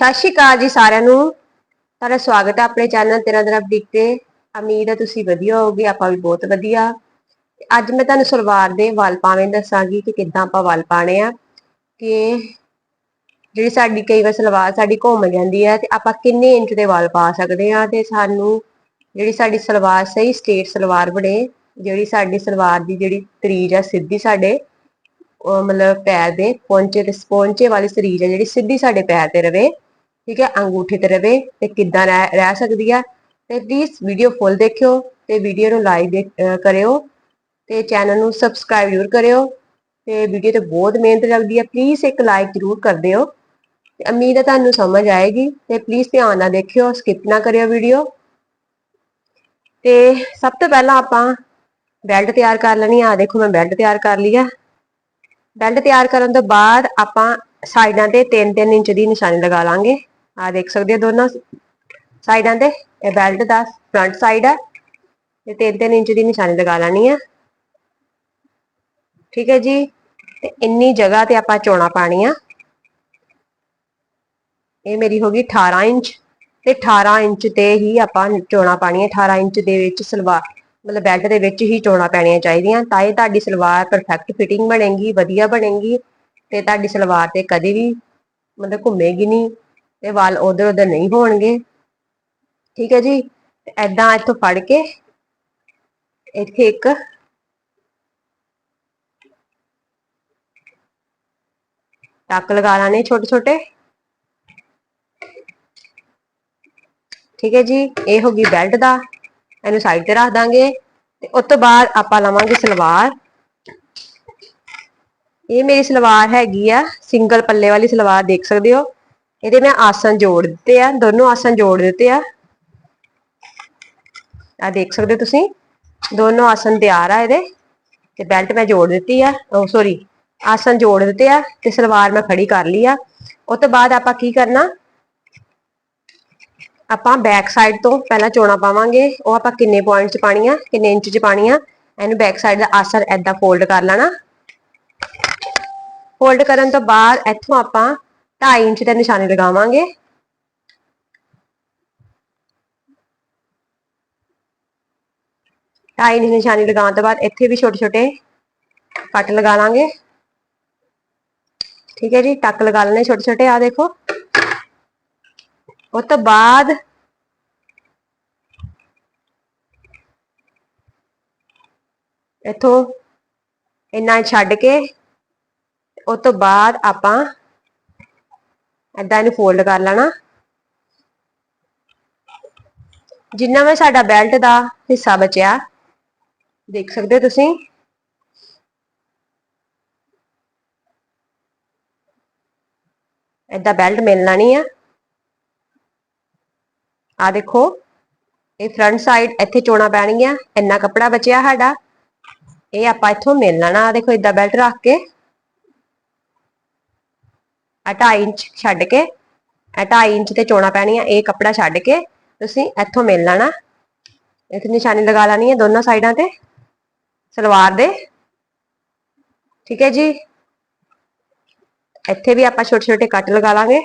ਸਤਿ ਸ਼੍ਰੀ ਅਕਾਲ ਜੀ ਸਾਰਿਆਂ ਨੂੰ। ਤੁਹਾਡਾ ਸਵਾਗਤ ਹੈ ਆਪਣੇ ਚੈਨਲ ਤੇਰਾ ਤੇਰਾ ਬੁਟੀਕ ਤੇ। ਉਮੀਦ ਹੈ ਤੁਸੀਂ ਵਧੀਆ ਹੋਗੇ ਆਪਾਂ ਵੀ ਬਹੁਤ ਵਧੀਆ। ਅੱਜ ਮੈਂ ਤੁਹਾਨੂੰ ਸਲਵਾਰ ਦੇ ਵਾਲ ਪਾਵੇਂ ਦੱਸਾਂਗੀ ਕਿ ਕਿੱਦਾਂ ਆਪਾਂ ਵਾਲ ਪਾਣੇ ਆ। ਕਿ ਜਿਹੜੀ ਸਾਡੀ ਕਈ ਵਾਰ ਸਲਵਾਰ ਸਾਡੀ ਘੁੰਮ ਜਾਂਦੀ ਹੈ ਤੇ ਆਪਾਂ ਕਿੰਨੇ ਇੰਚ ਦੇ ਵਾਲ ਪਾ ਸਕਦੇ ਆ ਤੇ ਸਾਨੂੰ ਜਿਹੜੀ ਸਾਡੀ ਸਲਵਾਰ ਸਹੀ ਸਟੇਟ ਸਲਵਾਰ ਬਣੇ, ਜਿਹੜੀ ਸਾਡੀ ਸਲਵਾਰ ਦੀ ਜਿਹੜੀ ਤਰੀਜ ਆ ਸਿੱਧੀ ਸਾਡੇ ਮਤਲਬ ਪੈਰ ਦੇ ਪੌਂਚੇ ਤੇ ਪੌਂਚੇ ਵਾਲੀ ਸਰੀਰ ਹੈ ਜਿਹੜੀ ਸਿੱਧੀ ਸਾਡੇ ਪੈਰ ਤੇ ਰਵੇ। ਠੀਕ ਹੈ, ਅੰਗੂਠੇ ਤੇ ਰਵੇ ਤੇ ਕਿੱਦਾਂ ਰਹਿ ਰਹਿ ਸਕਦੀ ਆ। ਤੇ ਪਲੀਜ਼ ਵੀਡੀਓ ਫੁੱਲ ਦੇਖਿਓ ਤੇ ਵੀਡੀਓ ਨੂੰ ਲਾਈਕ ਕਰਿਓ ਤੇ ਚੈਨਲ ਨੂੰ ਸਬਸਕ੍ਰਾਈਬ ਜ਼ਰੂਰ ਕਰਿਓ ਤੇ ਵੀਡੀਓ ਤੇ ਬਹੁਤ ਮਿਹਨਤ ਲੱਗਦੀ ਹੈ ਪਲੀਜ਼ ਇੱਕ ਲਾਈਕ ਜ਼ਰੂਰ ਕਰ ਦਿਓ ਤੇ ਉਮੀਦ ਹੈ ਤੁਹਾਨੂੰ ਸਮਝ ਆਏਗੀ ਤੇ ਪਲੀਜ਼ ਧਿਆਨ ਨਾਲ ਦੇਖਿਓ ਸਕਿਪ ਨਾ ਕਰਿਓ ਵੀਡੀਓ ਤੇ ਸਭ ਤੋਂ ਪਹਿਲਾਂ ਆਪਾਂ ਬੈਲਟ ਤਿਆਰ ਕਰ ਲੈਣੀ ਆ। ਦੇਖੋ, ਮੈਂ ਬੈਲਟ ਤਿਆਰ ਕਰ ਲਈ ਆ। ਬੈਲਟ ਤਿਆਰ ਕਰਨ ਤੋਂ ਬਾਅਦ ਆਪਾਂ ਸਾਈਡਾਂ ਤੇ 3-3 ਇੰਚ ਦੀ ਨਿਸ਼ਾਨੀ ਲਗਾ ਲਾਂਗੇ। ਆ ਦੇਖ ਸਕਦੇ ਹੋ ਦੋਨੋਂ ਸਾਈਡਾਂ ਤੇ। ਇਹ ਬੈਲਟ ਦਾ ਫਰੰਟ ਸਾਈਡ ਹੈ ਤੇ 3-3 ਇੰਚ ਦੀ ਨਿਸ਼ਾਨੀ ਲਗਾ ਲੈਣੀ ਆ। ਠੀਕ ਹੈ ਜੀ। ਤੇ ਇੰਨੀ ਜਗ੍ਹਾ ਤੇ ਆਪਾਂ ਚੋਣਾ ਪਾਣੀਆਂ ਇਹ ਮੇਰੀ ਹੋ ਗਈ 18 ਇੰਚ। ਤੇ 18 ਇੰਚ ਤੇ ਹੀ ਆਪਾਂ ਚੋਣਾ ਹੈ 18 ਇੰਚ ਦੇ ਵਿੱਚ ਸਲਵਾਰ, ਮਤਲਬ ਬੈਲਟ ਦੇ ਵਿੱਚ ਹੀ ਚੋਣਾ ਪੈਣੀਆਂ ਚਾਹੀਦੀਆਂ। ਤਾਂ ਇਹ ਤੁਹਾਡੀ ਸਲਵਾਰ ਪਰਫੈਕਟ ਫਿਟਿੰਗ ਬਣੇਗੀ, ਵਧੀਆ ਬਣੇਗੀ। ਤੇ ਤੁਹਾਡੀ ਸਲਵਾਰ ਤੇ ਕਦੇ ਵੀ ਮਤਲਬ ਘੁੰਮੇਗੀ ਨਹੀਂ। ਤੇ ਵਾਲ ਉਧਰ ਉਧਰ ਨਹੀਂ ਹੋਣਗੇ। ਠੀਕ ਹੈ ਜੀ ਐਦਾਂ ਇੱਥੋਂ ਫੜ ਕੇ ਇੱਥੇ ਇੱਕ ਟੱਕ ਲਗਾ ਲਾਣੇ ਛੋਟੇ ਛੋਟੇ। ਠੀਕ ਹੈ ਜੀ, ਇਹ ਹੋ ਗਈ ਬੈਲਟ ਦਾ, ਇਹਨੂੰ ਸਾਈਡ ਤੇ ਰੱਖ ਦਾਂਗੇ ਤੇ ਉਸ ਤੋਂ ਬਾਅਦ ਆਪਾਂ ਲਵਾਂਗੇ ਸਲਵਾਰ। ਇਹ ਮੇਰੀ ਸਲਵਾਰ ਹੈਗੀ ਆ, ਸਿੰਗਲ ਪੱਲੇ ਵਾਲੀ ਸਲਵਾਰ ਦੇਖ ਸਕਦੇ ਹੋ। ਇਹਦੇ ਮੈਂ ਆਸਨ ਜੋੜ ਦਿੱਤੇ ਆ, ਦੋਨੋਂ ਆਸਨ ਜੋੜ ਦਿੱਤੇ ਆ। ਆ ਦੇਖ ਸਕਦੇ ਹੋ ਤੁਸੀਂ, ਦੋਨੋਂ ਆਸਨ ਤਿਆਰ ਆ ਇਹਦੇ, ਤੇ ਬੈਲਟ ਮੈਂ ਜੋੜ ਦਿੱਤੀ ਆ, ਉਹ ਸੌਰੀ ਆਸਨ ਜੋੜ ਦਿੱਤੇ ਆ ਤੇ ਸਲਵਾਰ ਮੈਂ ਖੜੀ ਕਰ ਲਈ ਆ। ਉਸ ਤੋਂ ਬਾਅਦ ਆਪਾਂ ਕੀ ਕਰਨਾ, ਆਪਾਂ ਬੈਕ ਸਾਈਡ ਤੋਂ ਪਹਿਲਾਂ ਚੋਣਾ ਪਾਵਾਂਗੇ, ਉਹ ਆਪਾਂ ਕਿੰਨੇ ਪੁਆਇੰਟ ਚ ਪਾਣੀਆਂ, ਕਿੰਨੇ ਇੰਚ ਚ ਪਾਣੀ ਆ ਇਹਨੂੰ ਬੈਕ ਸਾਈਡ ਦਾ ਆਸਨ ਐਦਾਂ ਫੋਲਡ ਕਰ ਲੈਣਾ। ਫੋਲਡ ਕਰਨ ਤੋਂ ਬਾਅਦ ਇੱਥੋਂ ਆਪਾਂ 2.5 ਇੰਚ ਦਾ ਨਿਸ਼ਾਨੀ ਲਗਾਵਾਂਗੇ। ਢਾਈ ਇੰਚ ਨਿਸ਼ਾਨੀ ਲਗਾਉਣ ਤੋਂ ਬਾਅਦ ਇੱਥੇ ਵੀ ਛੋਟੇ ਛੋਟੇ ਕੱਟ ਲਗਾ ਲਾਂਗੇ। ਠੀਕ ਹੈ ਜੀ, ਟੱਕ ਲਗਾ ਲੈਣੇ ਛੋਟੇ ਛੋਟੇ ਆ ਦੇਖੋ। ਉਸ ਤੋਂ ਬਾਅਦ ਇਥੋਂ ਇੰਨਾ ਛੱਡ ਕੇ ਉਸ ਤੋਂ ਬਾਅਦ ਆਪਾਂ ਏਦਾਂ ਇਹਨੂੰ ਫੋਲਡ ਕਰ ਲੈਣਾ। ਜਿੰਨਾ ਵੀ ਸਾਡਾ ਬੈਲਟ ਦਾ ਹਿੱਸਾ ਬਚਿਆ, ਦੇਖ ਸਕਦੇ ਹੋ ਤੁਸੀਂ। ਏਦਾਂ ਬੈਲਟ ਮਿਲਣਾ ਨਹੀਂ ਆ। ਆ ਦੇਖੋ, ਇਹ ਫਰੰਟ ਸਾਈਡ ਇੱਥੇ ਚੋਣਾ ਪੈਣਗੀਆਂ, ਇੰਨਾ ਕੱਪੜਾ ਬਚਿਆ ਸਾਡਾ। ਇਹ ਆਪਾਂ ਇੱਥੋਂ ਮਿਲ ਲੈਣਾ ਆ ਦੇਖੋ ਇਦਾਂ ਬੈਲਟ ਰੱਖ ਕੇ। ਆ 2.5 ਇੰਚ ਛੱਡ ਕੇ ਆ 2.5 ਇੰਚ ਤੇ ਚੋਣਾ ਪੈਣੀਆਂ, ਇਹ ਕੱਪੜਾ ਛੱਡ ਕੇ ਤੁਸੀਂ ਇੱਥੋਂ ਮਿਲ ਲੈਣਾ। ਇੱਥੇ ਨਿਸ਼ਾਨੀ ਲਗਾ ਲੈਣੀ ਹੈ ਦੋਨੋਂ ਸਾਈਡਾਂ ਤੇ, ਸਲਵਾਰ ਦੇ। ਠੀਕ ਹੈ ਜੀ? ਇੱਥੇ ਵੀ ਆਪਾਂ ਛੋਟੇ ਛੋਟੇ ਕੱਟ ਲਗਾ ਲਾਂਗੇ।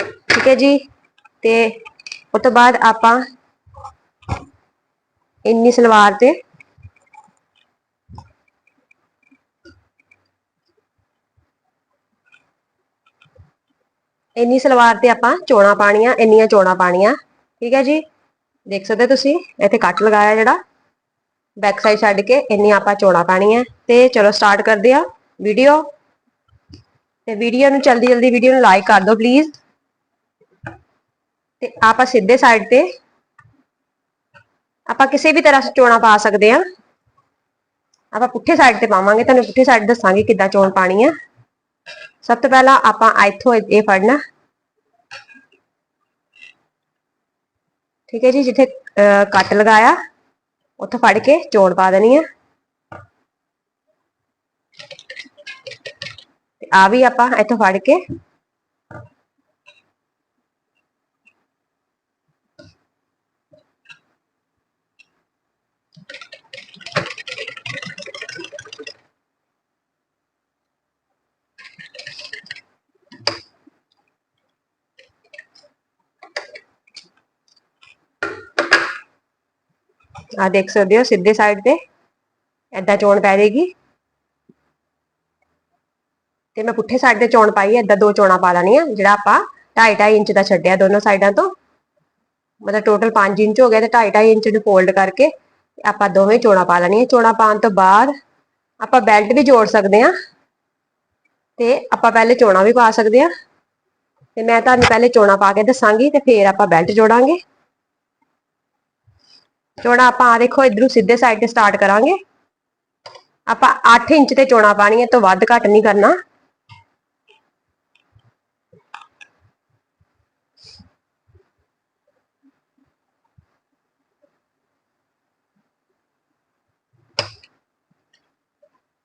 ਠੀਕ ਹੈ ਜੀ? ਤੇ ਉਸ ਤੋਂ ਬਾਅਦ ਆਪਾਂ ਇੰਨੀ ਸਲਵਾਰ ਤੇ ਇੰਨੀ ਸਲਵਾਰ ਤੇ ਆਪਾਂ ਚੋਣਾ ਪਾਣੀਆਂ ਇੰਨੀਆਂ ਚੋਣਾ ਪਾਣੀਆਂ ਠੀਕ ਹੈ ਜੀ? ਦੇਖ ਸਕਦੇ ਤੁਸੀਂ, ਇੱਥੇ ਕੱਟ ਲਗਾਇਆ ਜਿਹੜਾ। ਬੈਕ ਸਾਈਡ ਛੱਡ ਕੇ ਇੰਨੀ ਆਪਾਂ ਚੋਣਾ ਹੈ ਤੇ ਚਲੋ ਸਟਾਰਟ ਕਰਦੇ ਆ ਵੀਡੀਓ ਤੇ ਵੀਡੀਓ ਨੂੰ ਜਲਦੀ ਜਲਦੀ ਵੀਡੀਓ ਨੂੰ ਲਾਈਕ ਕਰ ਦਿਓ ਪਲੀਜ਼ ਤੇ ਆਪਾਂ ਸਿੱਧੇ ਸਾਈਡ ਤੇ ਆਪਾਂ ਕਿਸੇ ਵੀ ਤਰ੍ਹਾਂ ਚੋਣਾ ਪਾ ਸਕਦੇ ਆ ਆਪਾਂ ਪੁੱਠੇ ਸਾਈਡ ਤੇ ਪਾਵਾਂਗੇ, ਤੁਹਾਨੂੰ ਪੁੱਠੇ ਸਾਈਡ ਦੱਸਾਂਗੇ ਕਿੱਦਾਂ ਚੋਣ ਪਾਣੀ ਹੈ ਸਭ ਤੋਂ ਪਹਿਲਾਂ ਆਪਾਂ ਇੱਥੋਂ ਇਹ ਫੜਨਾ। ਠੀਕ ਹੈ ਜੀ, ਜਿੱਥੇ ਕੱਟ ਲਗਾਇਆ, ਉੱਥੋਂ ਫੜ ਕੇ ਚੋਣ ਪਾ ਦੇਣੀ ਆ। ਤੇ ਆ ਵੀ ਆਪਾਂ ਇੱਥੋਂ ਫੜ ਕੇ ਆ ਦੇਖ ਸਕਦੇ ਹੋ ਸਿੱਧੇ ਸਾਈਡ ਤੇ। ਐਦਾਂ ਚੋਣ ਪੈ ਜਾਏਗੀ ਤੇ ਮੈਂ ਪੁੱਠੇ ਸਾਈਡ ਤੇ ਚੋਣ ਪਾਈ ਐਦਾਂ ਦੋ ਚੋਣਾਂ ਪਾ ਲੈਣੀਆਂ, ਜਿਹੜਾ ਆਪਾਂ 2.5 2.5 ਇੰਚ ਦਾ ਛੱਡਿਆ ਦੋਨੋਂ ਸਾਈਡਾਂ ਤੋਂ। ਮਤਲਬ ਟੋਟਲ 5 ਇੰਚ ਹੋ ਗਿਆ ਤੇ 2.5 2.5 ਇੰਚ ਨੂੰ ਫੋਲਡ ਕਰਕੇ ਆਪਾਂ ਦੋਵੇਂ ਚੋਣਾਂ ਪਾ ਲੈਣੀਆਂ। ਚੋਣਾਂ ਪਾਉਣ ਤੋਂ ਬਾਅਦ ਆਪਾਂ ਬੈਲਟ ਵੀ ਜੋੜ ਸਕਦੇ ਆ ਤੇ ਆਪਾਂ ਪਹਿਲੇ ਚੋਣਾਂ ਵੀ ਪਾ ਸਕਦੇ ਆ ਤੇ ਮੈਂ ਤੁਹਾਨੂੰ ਪਹਿਲੇ ਚੋਣਾਂ ਪਾ ਕੇ ਦੱਸਾਂਗੀ ਤੇ ਫਿਰ ਆਪਾਂ ਬੈਲਟ ਜੋੜਾਂਗੇ। ਚੋਣਾਂ ਆਪਾਂ ਆ ਦੇਖੋ, ਇਧਰੋਂ ਸਿੱਧੇ ਸਾਈਡ ਤੇ ਸਟਾਰਟ ਕਰਾਂਗੇ। ਆਪਾਂ 8 ਇੰਚ ਤੇ ਚੋਣਾਂ ਪਾਣੀਆਂ ਤੋਂ ਵੱਧ ਘੱਟ ਨਹੀਂ ਕਰਨਾ।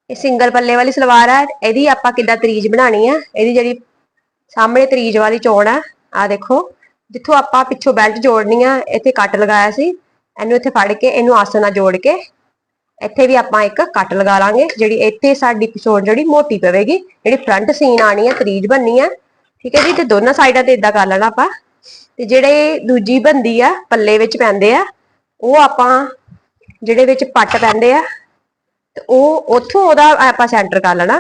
ਇਹ ਸਿੰਗਲ ਪੱਲੇ ਵਾਲੀ ਸਲਵਾਰ ਹੈ ਇਹਦੀ ਆਪਾਂ ਕਿੱਦਾਂ ਤਰੀਜ ਬਣਾਣੀ ਹੈ ਇਹਦੀ ਜਿਹੜੀ ਸਾਹਮਣੇ ਤਰੀਜ ਵਾਲੀ ਚੋਣ ਹੈ ਆ ਦੇਖੋ, ਜਿੱਥੋਂ ਆਪਾਂ ਪਿੱਛੋਂ ਬੈਲਟ ਜੋੜਨੀ ਆ, ਇੱਥੇ ਕੱਟ ਲਗਾਇਆ ਸੀ। ਇਹਨੂੰ ਇੱਥੇ ਫੜ ਕੇ, ਇਹਨੂੰ ਆਸਨ ਨਾਲ ਜੋੜ ਕੇ, ਇੱਥੇ ਵੀ ਆਪਾਂ ਇੱਕ ਕੱਟ ਲਗਾ ਲਾਂਗੇ, ਜਿਹੜੀ ਇੱਥੇ ਸਾਡੀ ਪਿਛੋੜ ਜਿਹੜੀ ਮੋਟੀ ਪਵੇਗੀ, ਜਿਹੜੀ ਫਰੰਟ ਸੀਨ ਆਣੀ ਹੈ, ਤਰੀਜ ਬੰਨੀ ਹੈ, ਠੀਕ ਹੈ ਜੀ? ਤੇ ਦੋਨਾਂ ਸਾਈਡਾਂ ਤੇ ਇਦਾਂ ਕਰ ਲੈਣਾ ਆਪਾਂ। ਤੇ ਜਿਹੜੇ ਦੂਜੀ ਬੰਦੀ ਆ, ਪੱਲੇ ਵਿੱਚ ਪੈਂਦੇ ਆ, ਉਹ ਆਪਾਂ ਜਿਹੜੇ ਵਿੱਚ ਪੱਟ ਪੈਂਦੇ ਆ, ਤੇ ਉਹ ਉੱਥੋਂ ਉਹਦਾ ਆਪਾਂ ਸੈਂਟਰ ਕਰ ਲੈਣਾ।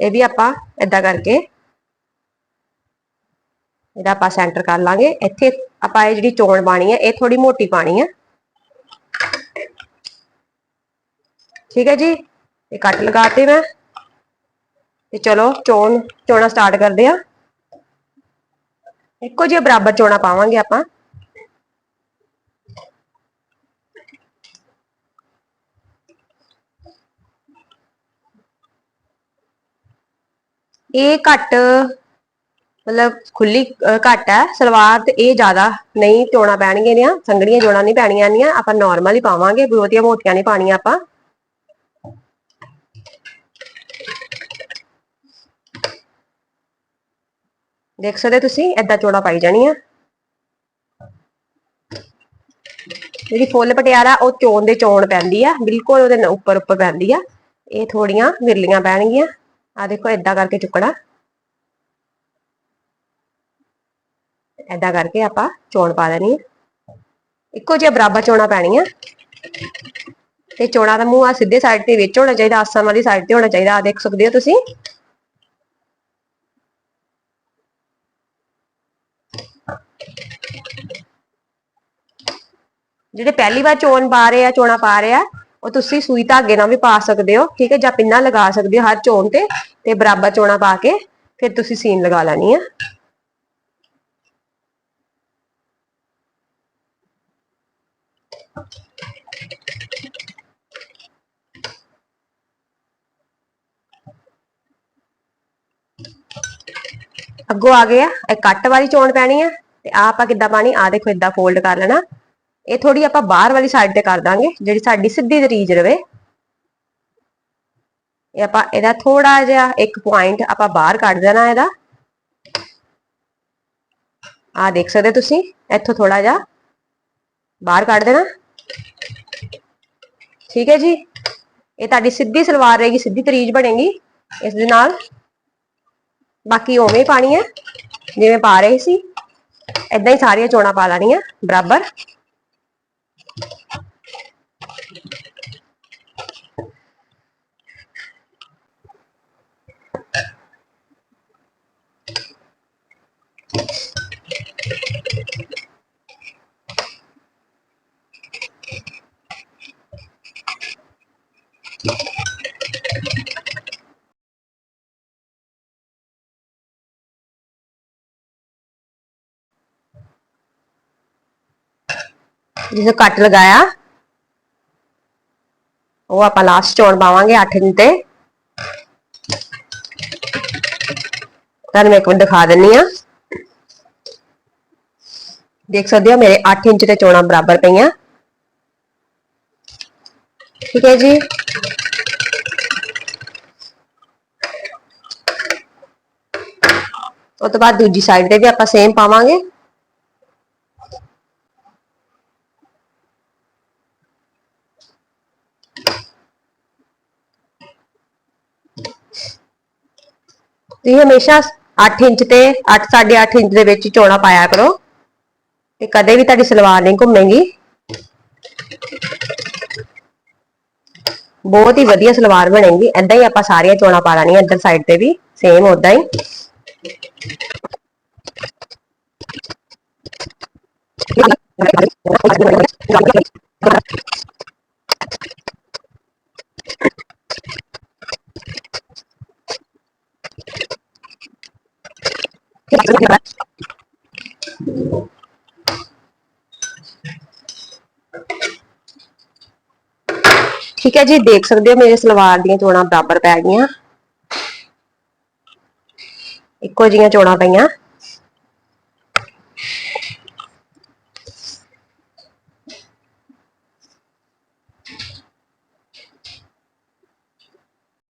ਇਹ ਵੀ ਆਪਾਂ ਇਦਾਂ ਕਰਕੇ ਇਹਦਾ ਆਪਾਂ ਸੈਂਟਰ ਕਰ ਲਾਂਗੇ। ਇੱਥੇ ਆਪਾਂ ਇਹ ਜਿਹੜੀ ਚੋਣ ਬਾਣੀ ਹੈ ਇਹ ਥੋੜੀ ਮੋਟੀ ਪਾਣੀ ਹੈ ਠੀਕ ਹੈ ਜੀ? ਇਹ ਕੱਟ ਲਗਾਤੇ ਮੈਂ। ਤੇ ਚਲੋ, ਚੋਣ, ਚੋਣਾ ਸਟਾਰਟ ਕਰਦੇ ਆ ਇੱਕੋ ਜਿਹਾ ਬਰਾਬਰ ਚੋਣਾ ਪਾਵਾਂਗੇ ਆਪਾਂ। ਇਹ ਘੱਟ ਮਤਲਬ ਖੁੱਲੀ ਘੱਟ ਹੈ ਸਲਵਾਰ ਤੇ ਇਹ ਜ਼ਿਆਦਾ ਨਹੀਂ ਚੋਣਾ ਪੈਣਗੇ ਨੇ ਸੰਗੜੀਆਂ ਜੋੜਾਂ ਨਹੀਂ ਪੈਣੀਆਂ ਨਹੀਂ ਆਪਾਂ ਨਾਰਮਲ ਹੀ ਪਾਵਾਂਗੇ ਬਹੁਤੀਆਂ ਮੋਟੀਆਂ ਨਹੀਂ ਪਾਣੀਆਂ ਆਪਾਂ ਦੇਖ ਸਕਦੇ ਤੁਸੀਂ ਏਦਾਂ ਚੋੜਾ ਪਾਈ ਜਾਣੀ ਆ ਜਿਹੜੀ ਫੁੱਲ ਪਟਿਆਲਾ ਉਹ ਚੋਣ ਦੇ ਚੋਣ ਪੈਂਦੀ ਆ ਬਿਲਕੁਲ ਉਹਦੇ ਉੱਪਰ ਉੱਪਰ ਪੈਂਦੀ ਆ ਇਹ ਥੋੜੀਆਂ ਵਿਰਲੀਆਂ ਪੈਣਗੀਆਂ ਆ ਦੇਖੋ ਏਦਾਂ ਕਰਕੇ ਚੁੱਕਣਾ ਏਦਾਂ ਕਰਕੇ ਆਪਾਂ ਚੋਣ ਪਾ ਦੇਣੀ ਹੈ ਇੱਕੋ ਜਿਹਾ ਬਰਾਬਰ ਚੋਣਾ ਪੈਣੀਆਂ। ਤੇ ਚੋਣਾ ਦਾ ਮੂੰਹ ਆ ਸਿੱਧੇ ਸਾਈਡ ਤੇ ਵਿੱਚ ਹੋਣਾ ਚਾਹੀਦਾ ਆਸਨ ਵਾਲੀ ਸਾਈਡ ਤੇ ਹੋਣਾ ਚਾਹੀਦਾ। ਆ ਦੇਖ ਸਕਦੇ ਹੋ ਤੁਸੀਂ। ਜਿਹੜੇ ਪਹਿਲੀ ਵਾਰ ਚੋਣ ਪਾ ਰਹੇ ਆ, ਚੋਣਾ ਪਾ ਰਹੇ ਆ, ਉਹ ਤੁਸੀਂ ਸੂਈ ਧਾਗੇ ਨਾਲ ਵੀ ਪਾ ਸਕਦੇ ਹੋ, ਠੀਕ ਹੈ, ਜਾਂ ਪਿੰਨਾ ਲਗਾ ਸਕਦੇ ਹੋ ਹਰ ਚੋਣ ਤੇ ਤੇ ਬਰਾਬਰ ਚੋਣਾ ਪਾ ਕੇ, ਫਿਰ ਤੁਸੀਂ ਸੀਨ ਲਗਾ ਲੈਣੀ ਆ। ਅੱਗੋਂ ਆ ਗਿਆ ਇਹ ਕੱਟ ਵਾਲੀ ਚੋਣ ਪੈਣੀ ਆ, ਤੇ ਆ ਆਪਾਂ ਕਿੱਦਾਂ ਪਾਣੀ ਆ ਦੇਖੋ ਇਦਾਂ ਫੋਲਡ ਕਰ ਲੈਣਾ। ਇਹ ਥੋੜੀ ਆਪਾਂ ਬਾਹਰ ਵਾਲੀ ਸਾਈਡ ਤੇ ਕਰ ਦਾਂਗੇ, ਜਿਹੜੀ ਸਾਡੀ ਸਿੱਧੀ ਤਰੀਜ ਰਵੇ। ਇਹ ਆਪਾਂ ਇਹਦਾ ਥੋੜਾ ਜਿਹਾ ਇੱਕ ਪੁਆਇੰਟ ਆਪਾਂ ਬਾਹਰ ਕੱਢ ਦੇਣਾ ਇਹਦਾ। ਆ ਦੇਖ ਸਕਦੇ ਤੁਸੀਂ, ਇੱਥੋਂ ਥੋੜਾ ਜਿਹਾ ਬਾਹਰ ਕੱਢ ਦੇਣਾ। ਠੀਕ ਹੈ ਜੀ? ਇਹ ਤੁਹਾਡੀ ਸਿੱਧੀ ਸਲਵਾਰ ਰਹੇਗੀ, ਸਿੱਧੀ ਤਰੀਜ ਬਣੇਗੀ ਇਸ ਦੇ ਨਾਲ। ਬਾਕੀ ਉਵੇਂ ਹੀ ਪਾਣੀ ਹੈ, ਜਿਵੇਂ ਪਾ ਰਹੇ ਸੀ। ਇਦਾਂ ਹੀ ਸਾਰੀਆਂ ਚੋਣਾਂ ਪਾ ਲੈਣੀਆਂ, ਬਰਾਬਰ। ਜਿਸੇ ਕੱਟ ਲਗਾਇਆ ਉਹ ਆਪਾਂ ਲਾਸਟ ਚੋਣ ਪਾਵਾਂਗੇ 8 ਇੰਚ ਤੇ ਤੁਹਾਨੂੰ ਮੈਂ ਇੱਕ ਵਾਰ ਦਿਖਾ ਦਿੰਨੀ ਆ ਦੇਖ ਸਕਦੇ ਹੋ ਮੇਰੇ 8 ਇੰਚ ਤੇ ਚੋਣਾਂ ਬਰਾਬਰ ਪਈਆਂ ਠੀਕ ਹੈ ਜੀ ਉਸ ਤੋਂ ਬਾਅਦ ਦੂਜੀ ਸਾਈਡ ਤੇ ਵੀ ਆਪਾਂ ਸੇਮ ਪਾਵਾਂਗੇ ਤੁਸੀਂ ਹਮੇਸ਼ਾ 8 ਇੰਚ ਤੇ 8 8.5 ਇੰਚ ਦੇ ਵਿੱਚ ਚੌੜਾ ਪਾਇਆ ਕਰੋ। ਤੇ ਕਦੇ ਵੀ ਤੁਹਾਡੀ ਸਲਵਾਰ ਨਹੀਂ ਘੁੰਮੇਗੀ। ਬਹੁਤ ਹੀ ਵਧੀਆ ਸਲਵਾਰ ਬਣੇਗੀ। ਏਦਾਂ ਹੀ ਆਪਾਂ ਸਾਰੀਆਂ ਚੋਣਾਂ ਪਾ ਲੈਣੀਆਂ ਇੱਧਰ ਸਾਈਡ ਤੇ ਵੀ ਸੇਮ ਉਦਾਂ ਹੀ। ਠੀਕ ਹੈ ਜੀ, ਦੇਖ ਸਕਦੇ ਹੋ ਮੇਰੇ ਸਲਵਾਰ ਦੀਆਂ ਚੋਣਾਂ ਬਰਾਬਰ ਪੈ ਗਈਆਂ। ਇੱਕੋ ਜੀਆਂ ਚੋਣਾਂ ਪਈਆਂ।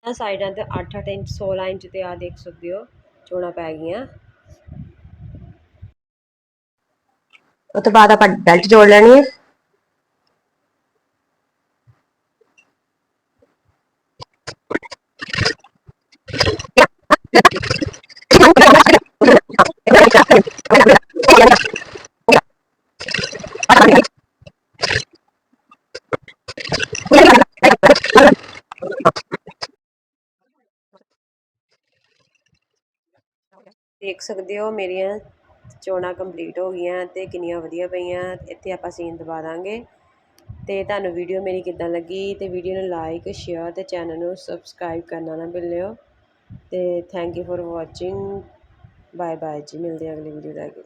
ਸਾਈਡਾਂ ਤੇ 8-8 ਇੰਚ 16 ਇੰਚ ਤੇ ਆ ਦੇਖ ਸਕਦੇ ਹੋ, ਚੋਣਾਂ ਪੈ ਗਈਆਂ। ਉਸ ਤੋਂ ਬਾਅਦ ਆਪਾਂ ਬੈਲਟ ਜੋੜ ਲੈਣੀ ਹੈ ਚੋਣਾਂ ਕੰਪਲੀਟ ਹੋ ਗਈਆਂ ਅਤੇ ਕਿੰਨੀਆਂ ਵਧੀਆ ਪਈਆਂ, ਇੱਥੇ ਆਪਾਂ ਸੀਨ ਦਬਾ ਦਾਂਗੇ। ਅਤੇ ਤੁਹਾਨੂੰ ਵੀਡੀਓ ਮੇਰੀ ਕਿੱਦਾਂ ਲੱਗੀ ਅਤੇ ਵੀਡੀਓ ਨੂੰ ਲਾਈਕ ਸ਼ੇਅਰ ਅਤੇ ਚੈਨਲ ਨੂੰ ਸਬਸਕ੍ਰਾਈਬ ਕਰਨਾ ਨਾ ਭੁੱਲਿਓ। ਅਤੇ thank you for watching bye bye ji, ਮਿਲਦੇ ਹਾਂ ਅਗਲੀ ਵੀਡੀਓ ਲੈ ਕੇ।